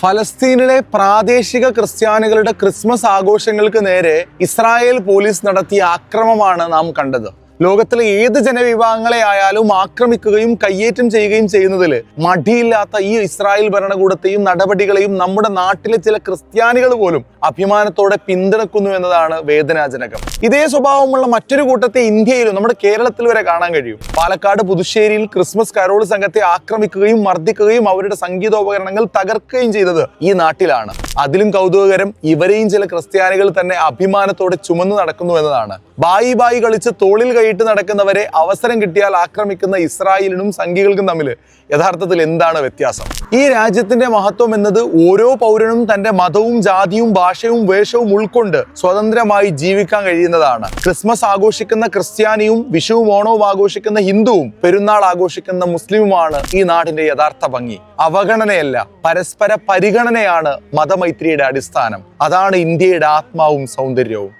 ഫലസ്തീനിലെ പ്രാദേശിക ക്രിസ്ത്യാനികളുടെ ക്രിസ്മസ് ആഘോഷങ്ങൾക്ക് നേരെ ഇസ്രായേൽ പോലീസ് നടത്തിയ ആക്രമമാണ് നാം കണ്ടത്. ലോകത്തിലെ ഏത് ജനവിഭാഗങ്ങളെ ആയാലും ആക്രമിക്കുകയും കയ്യേറ്റം ചെയ്യുകയും ചെയ്യുന്നതിൽ മടിയില്ലാത്ത ഈ ഇസ്രായേൽ ഭരണകൂടത്തെയും നടപടികളെയും നമ്മുടെ നാട്ടിലെ ചില ക്രിസ്ത്യാനികൾ പോലും അഭിമാനത്തോടെ പിന്തുണക്കുന്നു എന്നതാണ് വേദനാജനകം. ഇതേ സ്വഭാവമുള്ള മറ്റൊരു കൂട്ടത്തെ ഇന്ത്യയിലും നമ്മുടെ കേരളത്തിൽ വരെ കാണാൻ കഴിയും. പാലക്കാട് പുതുശ്ശേരിയിൽ ക്രിസ്മസ് കരോൾ സംഘത്തെ ആക്രമിക്കുകയും മർദ്ദിക്കുകയും അവരുടെ സംഗീതോപകരണങ്ങൾ തകർക്കുകയും ചെയ്തത് ഈ നാട്ടിലാണ്. അതിലും കൗതുകകരം ഇവരെയും ചില ക്രിസ്ത്യാനികൾ തന്നെ അഭിമാനത്തോടെ ചുമന്നു നടക്കുന്നു എന്നതാണ്. ബായി ബായി കളിച്ച് തോളിൽ കൈയിട്ട് നടക്കുന്നവരെ അവസരം കിട്ടിയാൽ ആക്രമിക്കുന്ന ഇസ്രായേലിനും സംഘികൾക്കും തമ്മിൽ യഥാർത്ഥത്തിൽ എന്താണ് വ്യത്യാസം? ഈ രാജ്യത്തിന്റെ മഹത്വം എന്നത് ഓരോ പൗരനും തന്റെ മതവും ജാതിയും ഭാഷയും വേഷവും ഉൾക്കൊണ്ട് സ്വതന്ത്രമായി ജീവിക്കാൻ കഴിയുന്നതാണ്. ക്രിസ്മസ് ആഘോഷിക്കുന്ന ക്രിസ്ത്യാനിയും വിഷുവും ഓണവും ആഘോഷിക്കുന്ന ഹിന്ദുവും പെരുന്നാൾ ആഘോഷിക്കുന്ന മുസ്ലിമുമാണ് ഈ നാടിന്റെ യഥാർത്ഥ ഭംഗി. അവഗണനയല്ല പരസ്പര പരിഗണനയാണ് മൈത്രിയുടെ അടിസ്ഥാനം. അതാണ് ഇന്ത്യയുടെ ആത്മാവും സൗന്ദര്യവും.